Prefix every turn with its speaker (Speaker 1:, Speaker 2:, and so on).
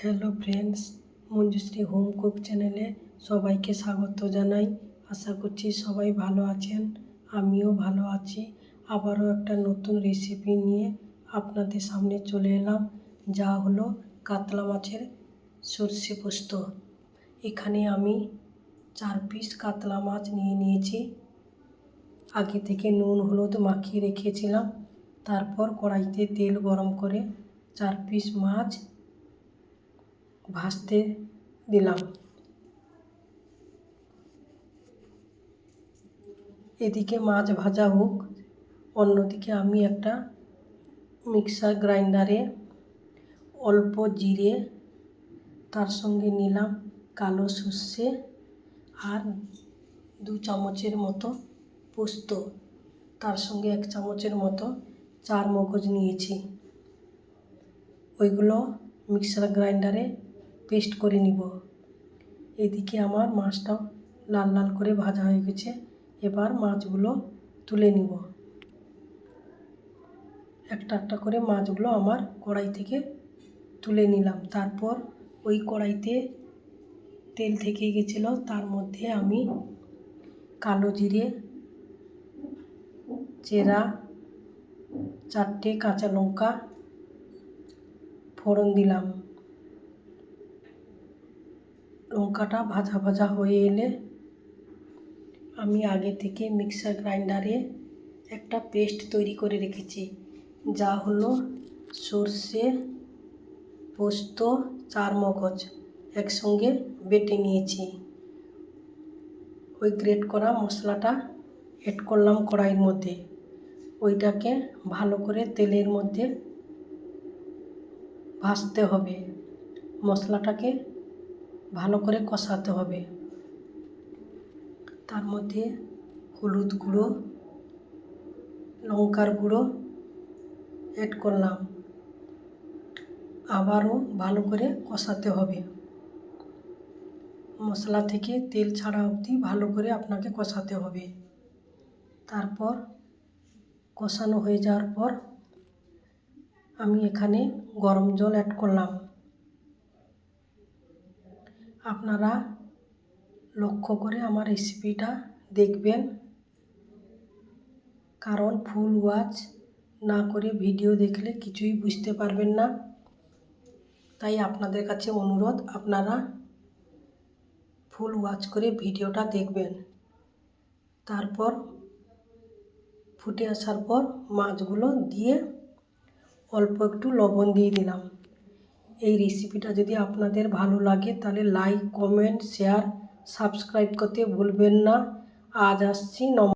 Speaker 1: Hello friends Manjushree home cook চ্যানেলে সবাইকে স্বাগত জানাই। আশা করছি সবাই ভালো আছেন, আমিও ভালো আছি। আবারও একটা নতুন রেসিপি নিয়ে আপনাদের সামনে চলে এলাম, যা হলো কাতলা মাছের সর্ষে পোস্ত। এখানে আমি চার পিস কাতলা মাছ নিয়ে নিয়েছি। আগে থেকে নুন, হলুদ মাখিয়ে রেখেছিলাম। তারপর কড়াইতে তেল গরম করে চার পিস মাছ ভাজতে দিলাম। এদিকে মাছ ভাজা হোক, অন্যদিকে আমি একটা মিক্সার গ্রাইন্ডারে অল্প জিরে, তার সঙ্গে নিলাম কালো সর্ষে আর দু চামচের মতো পোস্ত। তার সঙ্গে এক চামচের মতো চার মগজ নিয়েছি। ওইগুলো মিক্সার গ্রাইন্ডারে পেস্ট করে নিব। এদিকে আমার মাছটা লাল লাল করে ভাজা হয়ে গেছে। এবার মাছগুলো তুলে নিব। একটা একটা করে মাছগুলো আমার কড়াই থেকে তুলে নিলাম। তারপর ওই কড়াইতে তেল থেকে গেছিল। তার মধ্যে আমি কালো জিরে, চেরা, চারটে কাঁচা লঙ্কা ফোড়ন দিলাম। লঙ্কাটা ভাজা ভাজা হয়ে এলে আমি আগে থেকে মিক্সার গ্রাইন্ডারে একটা পেস্ট তৈরি করে রেখেছি। যা হলো সর্ষে, পোস্ত, চার মগজ একসঙ্গে বেটে নিয়েছি। ওই গ্রেট করা মশলাটা এড করলাম কড়াইয়ের মধ্যে। ওইটাকে ভালো করে তেলের মধ্যে ভাজতে হবে। মশলাটাকে ভালো করে কষাতে হবে। তার মধ্যে হলুদ গুঁড়ো, লঙ্কার গুঁড়ো অ্যাড করলাম। আবারও ভালো করে কষাতে হবে। মশলা থেকে তেল ছাড়া অবধি ভালো করে আপনাকে কষাতে হবে। তারপর কষানো হয়ে যাওয়ার পর আমি এখানে গরম জল অ্যাড করলাম। আপনারা লক্ষ্য করে আমার রেসিপিটা দেখবেন। কারণ ফুল ওয়াচ না করে ভিডিও দেখলে কিছুই বুঝতে পারবেন না। তাই আপনাদের কাছে অনুরোধ, আপনারা ফুল ওয়াচ করে ভিডিওটা দেখবেন। তারপর ফুটে আসার পর মাছগুলো দিয়ে অল্প একটু লবণ দিয়ে দিলাম। এই রেসিপিটা যদি আপনাদের ভালো লাগে, তাহলে লাইক কমেন্ট শেয়ার সাবস্ক্রাইব করতে ভুলবেন না। আজ আসছি, নম